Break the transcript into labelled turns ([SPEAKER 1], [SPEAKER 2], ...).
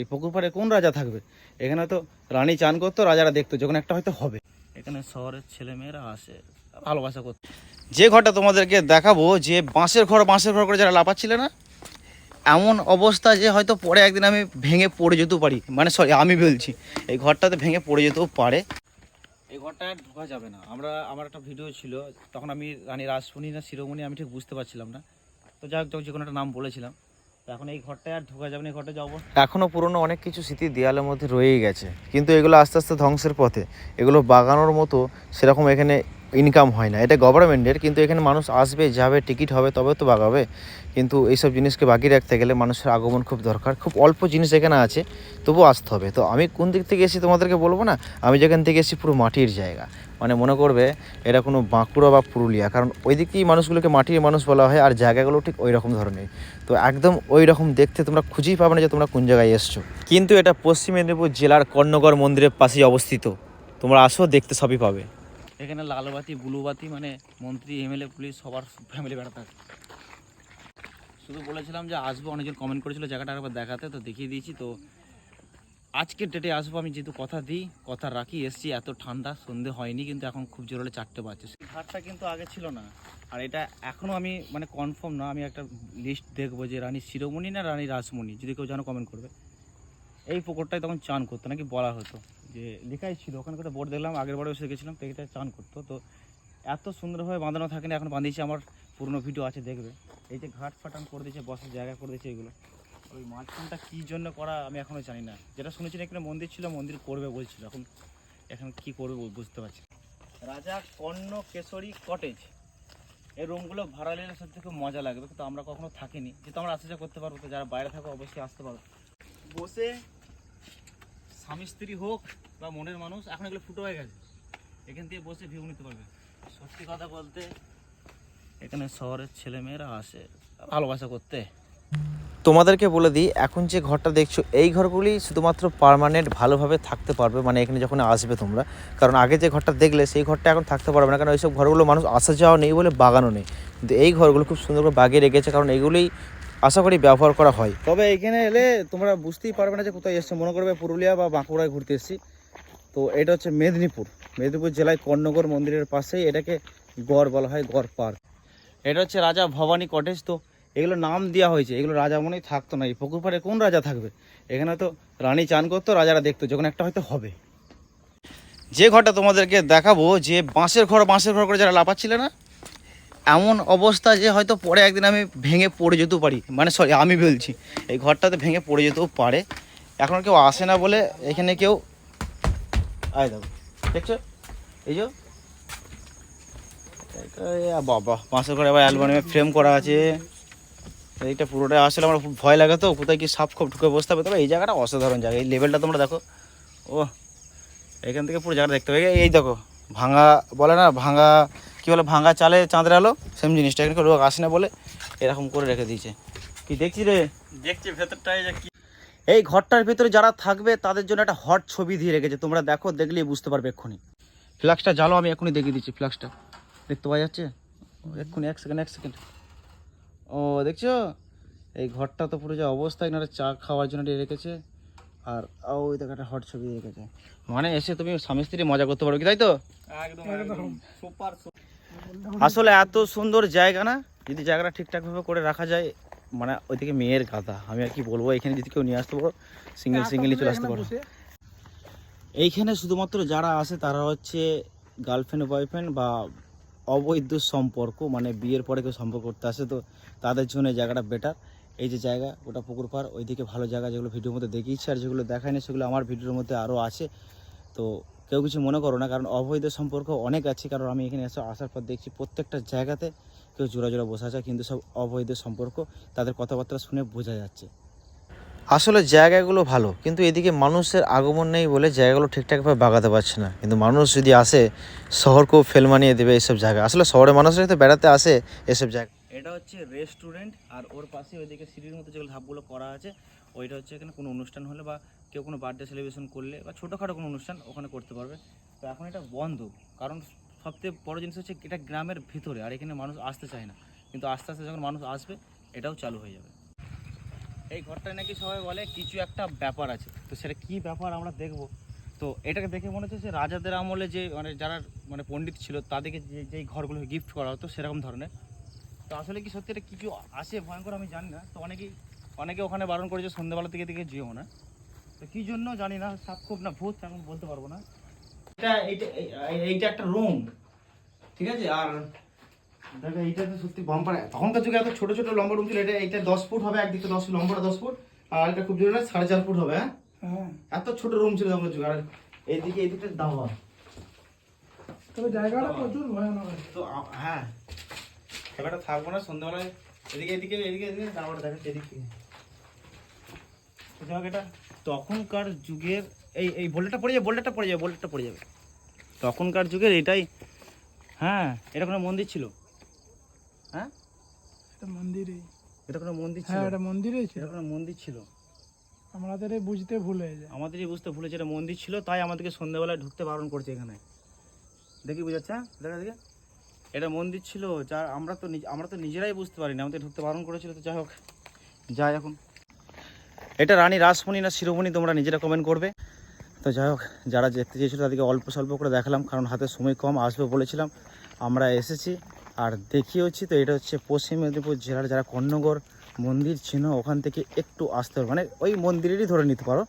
[SPEAKER 1] এই পুকুর পাড়ে কোন রাজা থাকবে? এখানে তো রানী চান করতো রাজারা দেখতো যখন একটা হয়তো হবে। এখানে শহরের ছেলেমেয়েরা আসে ভালোবাসা করতো। যে ঘরটা তোমাদেরকে দেখাবো যে বাঁশের ঘর বাঁশের ঘর করে যারা লাপাচ্ছিলে না এমন অবস্থা যে হয়তো পরে একদিন আমি ভেঙে পড়ে যেতেও পারি। মানে সরি আমি বলছি এই ঘরটাতে ভেঙে পড়ে যেতেও পারে। এই ঘরটা ঢোকা যাবে না। আমরা আমার একটা ভিডিও ছিল তখন আমি রানী রাসমণি না শিরোমণি আমি ঠিক বুঝতে পারছিলাম না। তো যাই হোক তখন যে কোনো একটা নাম বলেছিলাম। এখন এই ঘরটায় আর ঢোকা যাবে না ঘরটা যাব।
[SPEAKER 2] এখনও পুরনো অনেক কিছু স্মৃতি দেয়ালের মধ্যে রয়েই গেছে। কিন্তু এগুলো আস্তে আস্তে ধ্বংসের পথে। এগুলো বাগানোর মতো সেরকম এখানে ইনকাম হয় না। এটা গভর্নমেন্টের কিন্তু এখানে মানুষ আসবে, যাবে টিকিট হবে তবে তো বাগাবে। কিন্তু এইসব জিনিসকে বাকি রাখতে গেলে মানুষের আগমন খুব দরকার। খুব অল্প জিনিস এখানে আছে, তবুও আসতে হবে। তো আমি কোন দিক থেকে এসেছি তোমাদেরকে বলব না? আমি যেখান থেকে এসেছি পুরো মাটির জায়গা। মানে মনে করবে এটা কোনো বাঁকুড়া বা পুরুলিয়া। কারণ ওই দিকেই মানুষগুলোকে মাটির মানুষ বলা হয় আর জায়গাগুলো ঠিক ওই রকম ধরনের। তো একদম ওই রকম দেখতে তোমরা খুঁজেই পাবে না যে তোমরা কোন জায়গায় এসছো। কিন্তু এটা পশ্চিম মেদিনীপুর জেলার কর্ণগড় মন্দিরের পাশেই অবস্থিত। তোমরা আসো, দেখতে সবই পাবে।
[SPEAKER 1] এখানে লাল বাতি ব্লু বাতি মানে মন্ত্রী, এমএলএ, পুলিশ সবার ফ্যামিলি বেড়াতে আসে। শুধু বলেছিলাম যে আসব, অনেকজন কমেন্ট করেছিল জায়গাটা একবার দেখাতে, তো দেখিয়ে দিয়েছি। তো আজকের ডেটে আসব, আমি যেহেতু কথা দিই, কথা রাখি, এসছি, এত ঠান্ডা, সন্ধে হয়নি, কিন্তু এখন খুব জোর হলে চারটে বাজছে। সেই ঘাটটা কিন্তু আগে ছিল না। আর এটা এখনও আমি মানে কনফার্ম না, আমি একটা লিস্ট দেখব যে রানী শিরোমণি না রানী রাসমণি, যদি কেউ জানো কমেন্ট করবে। এই পুকুরটায় তখন চান করতো, নাকি বলা হতো, যে লেখাই ছিল, ওখানে একটা বোর্ড দেখলাম, আগের বারে এসে গেছিলাম এটা চান করতো। তো এত সুন্দরভাবে বাঁধানো থাকে না, এখন বাঁধিয়েছি, আমার পুরনো ভিডিও আছে, দেখবে। এই যে ঘাট ফাটান করে দিয়েছে, বসার জায়গা করে দিয়েছে এগুলো ওই মাঝখানটা কী জন্য করা আমি এখনও জানি না। যেটা শুনেছি এখানে মন্দির ছিল, মন্দির করবে বলছিল। এখন এখন কি করবে বুঝতে পারছি রাজা কর্ণ কেশরী কটেজ এই রুমগুলো ভাড়া নিলে সত্যি খুব মজা লাগবে। কিন্তু আমরা কখনো থাকিনি। যেহেতু আমরা আসা করতে পারব, তো যারা বাইরে থাকো অবশ্যই আসতে পারব বসে স্বামী স্ত্রী হোক বা মনের মানুষ, এখন এগুলো ফুটো হয়ে গেছে। এখান থেকে বসে ভিউ নিতে পারবে। সত্যি কথা বলতে, এখানে শহরের ছেলেমেয়েরা আসে ভালোবাসা করতে।
[SPEAKER 2] তোমাদেরকে বলে দিই এখন যে ঘরটা দেখছ এই ঘরগুলি শুধুমাত্র পার্মানেন্ট ভালোভাবে থাকতে পারবে মানে এখানে যখন আসবে তোমরা। কারণ আগে যে ঘরটা দেখলে সেই ঘরটা এখন থাকতে পারবে না কারণ ওইসব ঘরগুলো মানুষ আসা যাওয়া নেই বলে বাগানও নেই। কিন্তু এই ঘরগুলো খুব সুন্দর করে বাগিয়ে রেখেছে কারণ এগুলোই আশা করি ব্যবহার করা হয়।
[SPEAKER 1] তবে এখানে এলে তোমরা বুঝতেই পারবে না যে কোথায় এসছো। মনে করবে পুরুলিয়া বা বাঁকুড়ায় ঘুরতে এসেছি। তো এটা হচ্ছে মেদিনীপুর। মেদিনীপুর জেলায় কর্ণগড় মন্দিরের পাশেই এটাকে গড় বলা হয় গড় পার্ক। এটা হচ্ছে রাজা ভবানী কটেজ। তো এগুলো নাম দেওয়া হয়েছে, এগুলো রাজা মনেই থাকতো না, এই পুকুর পাড়ে কোন রাজা থাকবে? এখানে তো রানী চান করতো, রাজারা দেখতো, যখন একটা হয়তো হবে। যে ঘরটা তোমাদেরকে দেখাবো, যে বাঁশের ঘর বাঁশের ঘর করে যারা লাপাচ্ছিলে না, এমন অবস্থা যে হয়তো পরে একদিন আমি ভেঙে পড়ে যেতেও পারি। মানে সরি, আমি বলছি, এই ঘরটাতে ভেঙে পড়ে যেতেও পারে। এখন কেউ আসে না বলে এখানে কেউ আয় দেখো দেখছ? এই যে। বাবা, বাঁশের ঘরে আবার অ্যালবামে ফ্রেম করা আছে। এইটা পুরোটা আসলে আমার খুব ভয় লাগে তো কোথায় কি সাপ খপ ঢুকে বসতে হবে। তবে এই জায়গাটা অসাধারণ জায়গা। এই লেভেলটা তোমরা দেখো। ও এখান থেকে পুরো জায়গাটা দেখতে হবে। এই- দেখো ভাঙা বলে না ভাঙা কি বলে ভাঙা চালে চাঁদের আলো সেম জিনিসটা। এখানে লোক আসে না বলে এরকম করে রেখে দিয়েছে। কি দেখছি রে?
[SPEAKER 3] দেখছি ভেতরটায় যে কি
[SPEAKER 1] এই ঘরটার ভেতরে যারা থাকবে তাদের জন্য একটা হট ছবি দিয়ে রেখেছে। তোমরা দেখো দেখলেই বুঝতে পারবে এক্ষুনি। ফ্ল্যাক্সটা জ্বালো আমি এক্ষুনি দেখিয়ে দিচ্ছি ফ্ল্যাক্সটা দেখতে পাওয়া যাচ্ছে? এক্ষুনি এক সেকেন্ড এক সেকেন্ড ও দেখছ? এই ঘরটা তো পুরো যে অবস্থা এনারা চা খাওয়ার জন্য রেখেছে। আর ওই দেখো একটা হট ছবি রেখেছে। মানে এসে তুমি স্বামী স্ত্রী মজা করতে পারো কি তাই তো? আসলে এত সুন্দর জায়গা না যদি জায়গাটা ঠিকঠাকভাবে করে রাখা যায় মানে ওইদিকে মেয়ের গাদা আমি আর কি বলব এখানে যদি কেউ নিয়ে আসতে পারো সিঙ্গেল সিঙ্গেলই চলে আসতে পারো। এইখানে শুধুমাত্র যারা আসে তারা হচ্ছে গার্লফ্রেন্ড বয়ফ্রেন্ড বা অবৈধ সম্পর্ক মানে বিয়ের পরে কেউ সম্পর্ক করতে আসে, তো তাদের জন্য এই জায়গাটা বেটার এই যে জায়গা, ওটা পুকুর পাড়, ওইদিকে ভালো জায়গা যেগুলো ভিডিওর মধ্যে দেখিয়েছি আর যেগুলো দেখায়নি সেগুলো আমার ভিডিওর মধ্যে আরও আছে। তো কেউ কিছু মনে করো না, কারণ অবৈধ সম্পর্ক অনেক আছে, কারণ আমি এখানে এসে আসার পর দেখছি প্রত্যেকটা জায়গাতে কেউ জোড়া জোড়া বসে আছে, কিন্তু সব অবৈধ সম্পর্ক, তাদের কথাবার্তা শুনে বোঝা যাচ্ছে।
[SPEAKER 2] আসলে জায়গাগুলো ভালো, কিন্তু এদিকে মানুষের আগমন নেই বলে জায়গাগুলো ঠিকঠাকভাবে বাগাতে পারছে না। কিন্তু মানুষ যদি আসে, শহরকেও ফেল মানিয়ে দেবে এইসব জায়গা। আসলে শহরের মানুষরা তো বেড়াতে আসে এসব জায়গা।
[SPEAKER 1] এটা হচ্ছে রেস্টুরেন্ট আর ওর পাশে ওইদিকে সিঁড়ির মতো যেগুলো ধাপগুলো করা আছে, ওইটা হচ্ছে এখানে কোনো অনুষ্ঠান হলে বা কেউ কোনো বার্থডে সেলিব্রেশন করলে বা ছোটোখাটো কোনো অনুষ্ঠান ওখানে করতে পারবে। তো এখন এটা বন্ধ। কারণ সবথেকে বড় জিনিস হচ্ছে এটা গ্রামের ভিতরে, আর এখানে মানুষ আসতে চায় না। কিন্তু আস্তে আস্তে যখন মানুষ আসবে, এটাও চালু হয়ে যাবে। এই ঘরটায় নাকি সবাই বলে কিছু একটা ব্যাপার আছে। তো সেটা কি ব্যাপার আমরা দেখব। তো এটাকে দেখে মনে হচ্ছে যে রাজাদের আমলে যে মানে যারা মানে পণ্ডিত ছিল, তাদেরকে যে যেই ঘরগুলো গিফট করা হতো সেরকম ধরনের। তো আসলে কি সত্যি এটা কিছু আসে ভয়ঙ্কর আমি জানি না। তো অনেকেই, অনেকে ওখানে বারণ করেছে সন্ধ্যেবেলা থেকে দিকে যেও না। তো কি জন্য জানি না, সাপ খুব না ভূত এখন বলতে পারব না। এটা এইটা এইটা একটা রুম ঠিক আছে? আর দেখো এইটা তো সত্যি বাম্পার তখনকার যুগে এত ছোট ছোট লম্বা রুম ছিল এটা এইটা দশ ফুট হবে একদিকে দশ লম্বাটা দশ ফুট আর এটা খুব জোরে সাড়ে চার ফুট হবে হ্যাঁ?
[SPEAKER 4] হ্যাঁ।
[SPEAKER 1] এত ছোট রুম ছিল তখনকার যুগে। আর এইদিকে এইদিকটা দাওয়া
[SPEAKER 4] তবে জায়গাটা প্রচুর ভয়ানক
[SPEAKER 1] তো হ্যাঁ। এবারটা থাকব না সন্ধ্যাবেলায় এদিকে এদিকে এদিকে এদিকে দাওয়াটা দেখাচ্ছে এদিক হোক এটা তখনকার যুগের এই এই বোল্ডারটা পড়ে যাবে বোল্ডারটা পড়ে যাবে বোল্ডারটা পড়ে যাবে। তখনকার যুগের এটাই হ্যাঁ এটা কোনো মন্দির ছিল? হ্যাঁ?
[SPEAKER 4] এটা মন্দিরেই।
[SPEAKER 1] এটা কোনো মন্দির ছিল?
[SPEAKER 4] হ্যাঁ এটা মন্দিরেই ছিল।
[SPEAKER 1] এটা কোনো মন্দির ছিল?
[SPEAKER 4] আমাদের বুঝতে ভুল হয়ে যায়।
[SPEAKER 1] আমাদেরই বুঝতে মন্দির ছিল তাই আমাদেরকে সন্ধ্যেবেলায় ঢুকতে বারণ করছে এখানে। দেখি বুঝাচ্ছে হ্যাঁ? দেখা দেখে এটা মন্দির ছিল যা আমরা তো নিজ- আমরা তো নিজেরাই বুঝতে পারি না আমাদের ঢুকতে বারণ করেছিল তো যাই হোক যাই এখন। এটা রানী রাসমণি না শিরোমণি তোমরা নিজেরা কমেন্ট করবে। তো যাই হোক যারা দেখতে চেয়েছিল তাদেরকে অল্প স্বল্প করে দেখালাম কারণ হাতে সময় কম আসবে বলেছিলাম। আমরা এসেছি। আর দেখিয়েছি তো এটা হচ্ছে পশ্চিম মেদিনীপুর জেলার যারা কর্ণগর মন্দির ছিল ওখান থেকে একটু আসতে হবে মানে ওই মন্দিরেরই ধরে নিতে পারো।